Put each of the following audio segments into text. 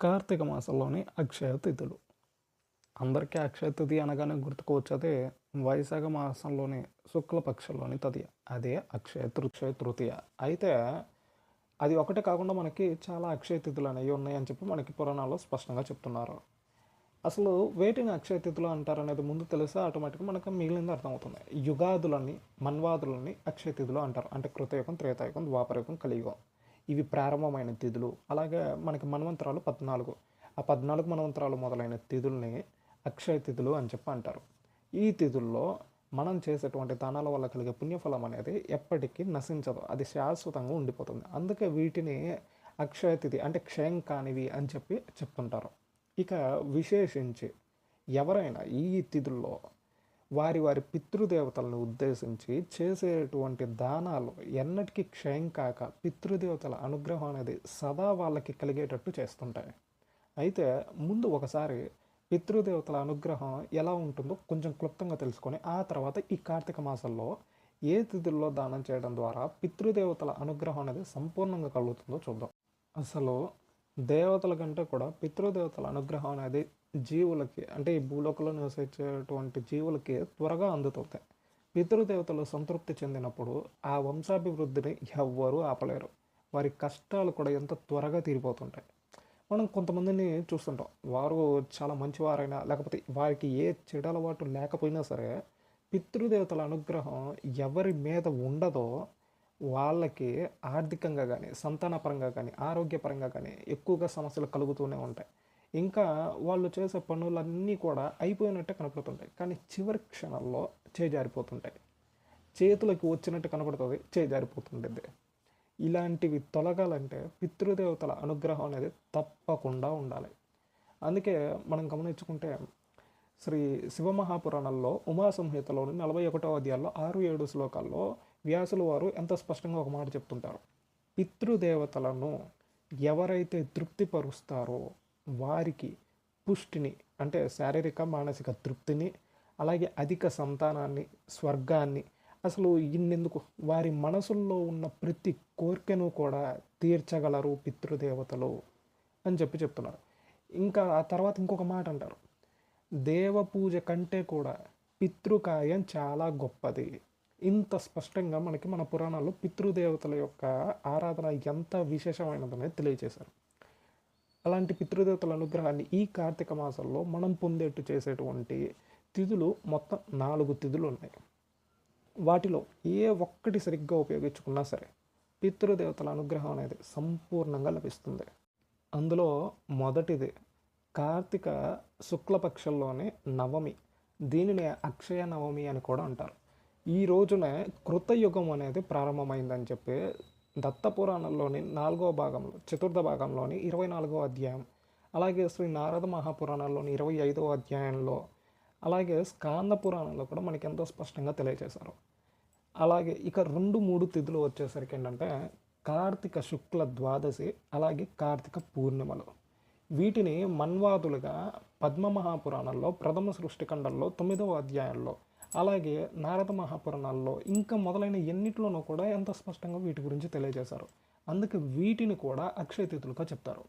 కార్తీక మాసంలోని అక్షయ తిథులు. అందరికీ అక్షయ తిథి అనగానే గుర్తుకు వచ్చేది వైశాఖ మాసంలోని శుక్లపక్షంలోని తదియ. అదే అక్షయ తృక్షయ తృతీయ. అయితే అది ఒకటే కాకుండా మనకి చాలా అక్షయ తిథులు అనేవి ఉన్నాయని చెప్పి మనకి పురాణాల్లో స్పష్టంగా చెప్తున్నారు. అసలు వేటిని అక్షయ తిథులు అంటారు అనేది ముందు తెలిస్తే ఆటోమేటిక్గా మనకు మిగిలింది అర్థమవుతుంది. యుగాదులని మన్వాదులని అక్షయ తిథులు అంటారు. అంటే కృతయుగం త్రేతాయుగం ద్వాపరయుగం కలియుగం. ఇవి ప్రారంభమైన తిథులు. అలాగే మనకి మన్వంతరాలు పద్నాలుగు. ఆ పద్నాలుగు మన్వంతరాలు మొదలైన తిథుల్ని అక్షయ తిథులు అని చెప్పి అంటారు. ఈ తిథుల్లో మనం చేసేటువంటి దానాల వల్ల కలిగే పుణ్యఫలం అనేది ఎప్పటికీ నశించదు. అది శాశ్వతంగా ఉండిపోతుంది. అందుకే వీటిని అక్షయ తిథి అంటే క్షయం కానివి అని చెప్పి చెప్తుంటారు. ఇక విశేషించి ఎవరైనా ఈ తిథుల్లో వారి వారి పితృదేవతలను ఉద్దేశించి చేసేటువంటి దానాలు ఎన్నటికీ క్షయం కాక పితృదేవతల అనుగ్రహం అనేది సదా వాళ్ళకి కలిగేటట్టు చేస్తుంటాయి. అయితే ముందు ఒకసారి పితృదేవతల అనుగ్రహం ఎలా ఉంటుందో కొంచెం క్లుప్తంగా తెలుసుకొని ఆ తర్వాత ఈ కార్తీక మాసంలో ఏ తిథుల్లో దానం చేయడం ద్వారా పితృదేవతల అనుగ్రహం అనేది సంపూర్ణంగా కలుగుతుందో చూద్దాం. అసలు దేవతల కంటే కూడా పితృదేవతల అనుగ్రహం అనేది జీవులకి అంటే ఈ భూలోకంలో నివసించేటువంటి జీవులకి త్వరగా అందుతుంది పితృదేవతలు సంతృప్తి చెందినప్పుడు ఆ వంశాభివృద్ధిని ఎవ్వరూ ఆపలేరు. వారి కష్టాలు కూడా ఎంత త్వరగా తీరిపోతుంటాయి. మనం కొంతమందిని చూస్తుంటాం. వారు చాలా మంచివారైనా లేకపోతే వారికి ఏ చెడలవాటు లేకపోయినా సరే పితృదేవతల అనుగ్రహం ఎవరి మీద ఉండదో వాళ్ళకి ఆర్థికంగా కానీ సంతానపరంగా కానీ ఆరోగ్యపరంగా కానీ ఎక్కువగా సమస్యలు కలుగుతూనే ఉంటాయి. ఇంకా వాళ్ళు చేసే పనులన్నీ కూడా అయిపోయినట్టే కనపడుతుంటాయి. కానీ చివరి క్షణాల్లో చేజారిపోతుంటాయి. చేతులకు వచ్చినట్టు కనపడుతుంది చేజారిపోతుంటుంది. ఇలాంటివి తొలగాలంటే పితృదేవతల అనుగ్రహం అనేది తప్పకుండా ఉండాలి. అందుకే మనం గమనించుకుంటే శ్రీ శివమహాపురాణంలో ఉమాసంహితలోని నలభై ఒకటో అధ్యాయంలో ఆరు ఏడు శ్లోకాల్లో వ్యాసుల వారు ఎంత స్పష్టంగా ఒక మాట చెప్తుంటారు. పితృదేవతలను ఎవరైతే తృప్తిపరుస్తారో వారికి పుష్టిని అంటే శారీరక మానసిక తృప్తిని అలాగే అధిక సంతానాన్ని స్వర్గాన్ని అసలు ఇన్నెందుకు? వారి మనసుల్లో ఉన్న ప్రతి కోరికను కూడా తీర్చగలరు పితృదేవతలు అని చెప్పి చెప్తున్నారు. ఇంకా ఆ తర్వాత ఇంకొక మాట అంటారు. దేవ పూజ కంటే కూడా పితృకాయం చాలా గొప్పది. ఇంత స్పష్టంగా మనకి మన పురాణాల్లో పితృదేవతల యొక్క ఆరాధన ఎంత విశేషమైనదనేది తెలియజేశారు అలాంటి పితృదేవతల అనుగ్రహాన్ని ఈ కార్తీక మాసంలో మనం పొందేట్టు చేసేటువంటి తిథులు మొత్తం నాలుగు తిథులు ఉన్నాయి. వాటిలో ఏ ఒక్కటి సరిగ్గా ఉపయోగించుకున్నా సరే పితృదేవతల అనుగ్రహం అనేది సంపూర్ణంగా లభిస్తుంది. అందులో మొదటిది కార్తీక శుక్లపక్షంలోనే నవమి దీనిని అక్షయ నవమి అని కూడా అంటారు. ఈ రోజునే కృతయుగం అనేది ప్రారంభమైందని చెప్పి దత్తపురాణంలోని నాలుగో భాగంలో చతుర్థ భాగంలోని ఇరవై నాలుగో అధ్యాయం అలాగే శ్రీ నారద మహాపురాణంలోని ఇరవై ఐదో అధ్యాయంలో అలాగే స్కాంద పురాణంలో కూడా మనకి ఎంతో స్పష్టంగా తెలియజేశారు. అలాగే ఇక రెండు మూడు తిథులు వచ్చేసరికి ఏంటంటే కార్తీక శుక్ల ద్వాదశి అలాగే కార్తీక పూర్ణిమలు. వీటిని మన్వాదులుగా పద్మ మహాపురాణంలో ప్రథమ సృష్టిఖండంలో తొమ్మిదవ అధ్యాయంలో అలాగే నారద మహాపురాణాల్లో ఇంకా మొదలైన ఎన్నిటిలోనూ కూడా ఎంత స్పష్టంగా వీటి గురించి తెలియజేశారు. అందుకే వీటిని కూడా అక్షయతిథులుగా చెప్తారు.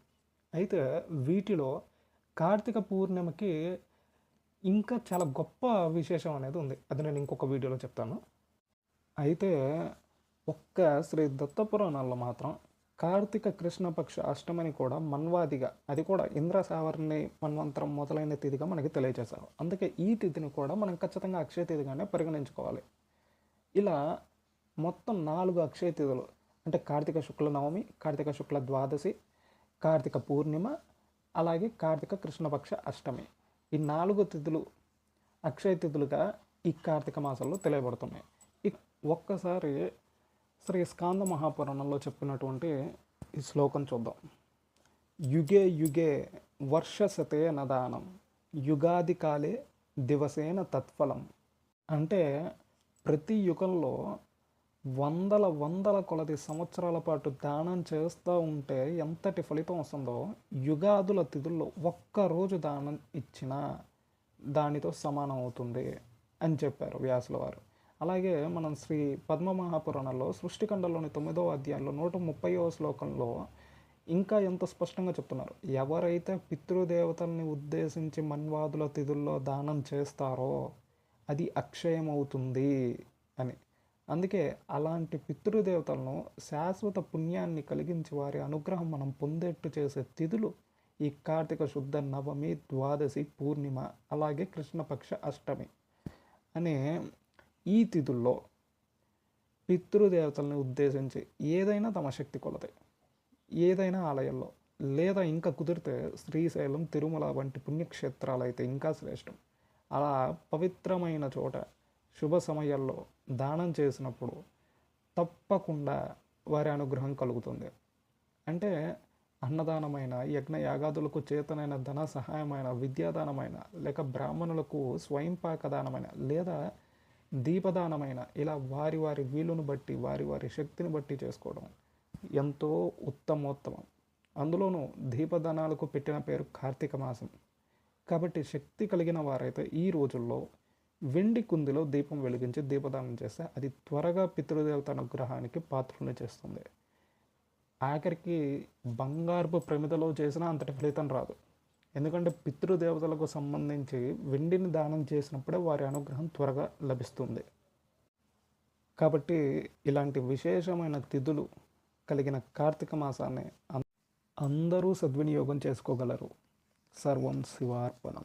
అయితే వీటిలో కార్తీక పూర్ణిమకి ఇంకా చాలా గొప్ప విశేషం అనేది ఉంది. అది నేను ఇంకొక వీడియోలో చెప్తాను. అయితే ఒక్క శ్రీ దత్తపురాణాల్లో మాత్రం కార్తీక కృష్ణపక్ష అష్టమిని కూడా మన్వాదిగా అది కూడా ఇంద్ర సావర్ణి మన్వంతరం మొదలైన తిథిగా మనకి తెలియజేశారు. అందుకే ఈ తిథిని కూడా మనం ఖచ్చితంగా అక్షయ తిథిగానే పరిగణించుకోవాలి. ఇలా మొత్తం నాలుగు అక్షయ తిథులు అంటే కార్తీక శుక్ల నవమి కార్తీక శుక్ల ద్వాదశి కార్తీక పూర్ణిమ అలాగే కార్తీక కృష్ణపక్ష అష్టమి. ఈ నాలుగు తిథులు అక్షయ తిథులుగా ఈ కార్తీక మాసంలో తెలియబడుతున్నాయి. ఇ ఒక్కసారి శ్రీ స్కాంద మహాపురాణంలో చెప్పినటువంటి ఈ శ్లోకం చూద్దాం. యుగే యుగే వర్షశతే నదానం యుగాది కాలే దివసేన తత్ఫలం. అంటే ప్రతి యుగంలో వందల వందల కొలది సంవత్సరాల పాటు దానం చేస్తూ ఉంటే ఎంతటి ఫలితం వస్తుందో యుగాదుల తిథుల్లో ఒక్కరోజు దానం ఇచ్చినా దానితో సమానం అవుతుంది అని చెప్పారు వ్యాసుల వారు. అలాగే మనం శ్రీ పద్మ మహాపురాణంలో సృష్టికండలోని తొమ్మిదవ అధ్యాయంలో నూట ముప్పైవ శ్లోకంలో ఇంకా ఎంత స్పష్టంగా చెప్తున్నారు? ఎవరైతే పితృదేవతల్ని ఉద్దేశించి మన్వాదుల తిథుల్లో దానం చేస్తారో అది అక్షయమవుతుంది అని. అందుకే అలాంటి పితృదేవతలను శాశ్వత పుణ్యాన్ని కలిగించి వారి అనుగ్రహం మనం పొందేట్టు చేసే తిథులు ఈ కార్తీక శుద్ధ నవమి ద్వాదశి పూర్ణిమ అలాగే కృష్ణపక్ష అష్టమి అనే ఈ తిథుల్లో పితృదేవతల్ని ఉద్దేశించి ఏదైనా తమ శక్తి కొలతే ఏదైనా ఆలయంలో లేదా ఇంకా కుదిరితే శ్రీశైలం తిరుమల వంటి పుణ్యక్షేత్రాలు అయితే ఇంకా శ్రేష్టం. అలా పవిత్రమైన చోట శుభ సమయాల్లో దానం చేసినప్పుడు తప్పకుండా వారి అనుగ్రహం కలుగుతుంది. అంటే అన్నదానమైన యజ్ఞ యాగాదులకు చేతనైన ధన సహాయమైన విద్యాదానమైన లేక బ్రాహ్మణులకు స్వయంపాక దానమైన లేదా దీపదానమైన ఇలా వారి వారి వీలును బట్టి వారి వారి శక్తిని బట్టి చేసుకోవడం ఎంతో ఉత్తమోత్తమం. అందులోనూ దీపదానాలకు పెట్టిన పేరు కార్తీక మాసం. కాబట్టి శక్తి కలిగిన వారైతే ఈ రోజుల్లో వెండి కుందిలో దీపం వెలిగించి దీపదానం చేస్తే అది త్వరగా పితృదేవత అనుగ్రహానికి పాత్రలు చేస్తుంది. ఆఖరికి బంగారపు ప్రమిదలో చేసినా అంతటి ఫలితం రాదు. ఎందుకంటే పితృదేవతలకు సంబంధించి వెండిని దానం చేసినప్పుడే వారి అనుగ్రహం త్వరగా లభిస్తుంది. కాబట్టి ఇలాంటి విశేషమైన తిథులు కలిగిన కార్తీక మాసాన్ని అం- అందరూ సద్వినియోగం చేసుకోగలరు. సర్వం శివార్పణం.